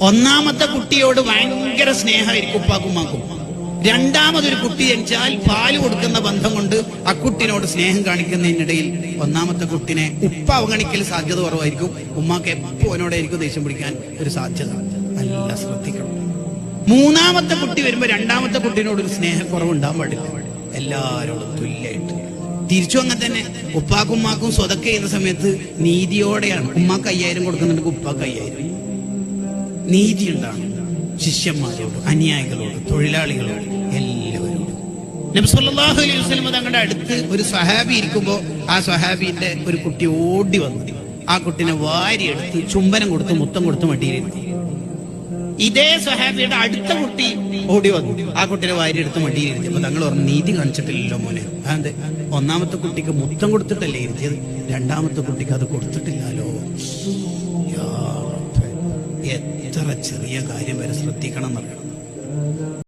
ഒന്നാമത്തെ കുട്ടിയോട് ഭയങ്കര സ്നേഹമായിരിക്കും ഉപ്പാക്കുമാക്കും രണ്ടാമതൊരു കുട്ടി ജനിച്ചാൽ പാൽ കൊടുക്കുന്ന ബന്ധം കൊണ്ട് ആ കുട്ടിനോട് സ്നേഹം കാണിക്കുന്നതിനിടയിൽ ഒന്നാമത്തെ കുട്ടിനെ ഉപ്പ അവഗണിക്കൽ സാധ്യത കുറവായിരിക്കും. ഉമ്മാക്ക് എപ്പോ അവനോടായിരിക്കും ദേഷ്യം പിടിക്കാൻ ഒരു സാധ്യത. നല്ല ശ്രദ്ധിക്കണം. മൂന്നാമത്തെ കുട്ടി വരുമ്പോ രണ്ടാമത്തെ കുട്ടീനോട് ഒരു സ്നേഹക്കുറവുണ്ടാകാൻ പാടില്ല. എല്ലാരോടും തുല്യായിട്ട്. തിരിച്ചു അങ്ങനെ തന്നെ ഉപ്പാക്കും ഉമ്മാക്കും സ്വതക്ക ചെയ്യുന്ന സമയത്ത് നീതിയോടെയാണ്. ഉമ്മാക്ക് അയ്യായിരം കൊടുക്കുന്നുണ്ടെങ്കിൽ ഉപ്പാക്ക് അയ്യായിരം. നീതി ഉണ്ടാകും ശിഷ്യന്മാരോട് അനുയായികളോട് തൊഴിലാളികളോട് എല്ലാവരോടും. അലൈഹി തങ്ങളുടെ അടുത്ത് ഒരു സഹാബി ഇരിക്കുമ്പോ ആ സഹാബിന്റെ ഒരു കുട്ടി ഓടി വന്നു. ആ കുട്ടിനെ വാരിയെടുത്ത് ചുംബനം കൊടുത്ത് മുത്തം കൊടുത്ത് മടിയിലിരുത്തി ഇതേ സഹാബിയുടെ അടുത്ത കുട്ടി ഓടി വന്നു. ആ കുട്ടിനെ വാരിയെടുത്ത് മടിയിലിരുത്തി അപ്പൊ തങ്ങൾ പറഞ്ഞു നീതി കാണിച്ചിട്ടില്ലല്ലോ മോനെ. അതെ ഒന്നാമത്തെ കുട്ടിക്ക് മുത്തം കൊടുത്തിട്ടല്ലേ ഇരുത്തിയത്? രണ്ടാമത്തെ കുട്ടിക്ക് അത് കൊടുത്തിട്ടില്ലല്ലോ. എത്ര ചെറിയ കാര്യം വരെ ശ്രദ്ധിക്കണം എന്നറിയണം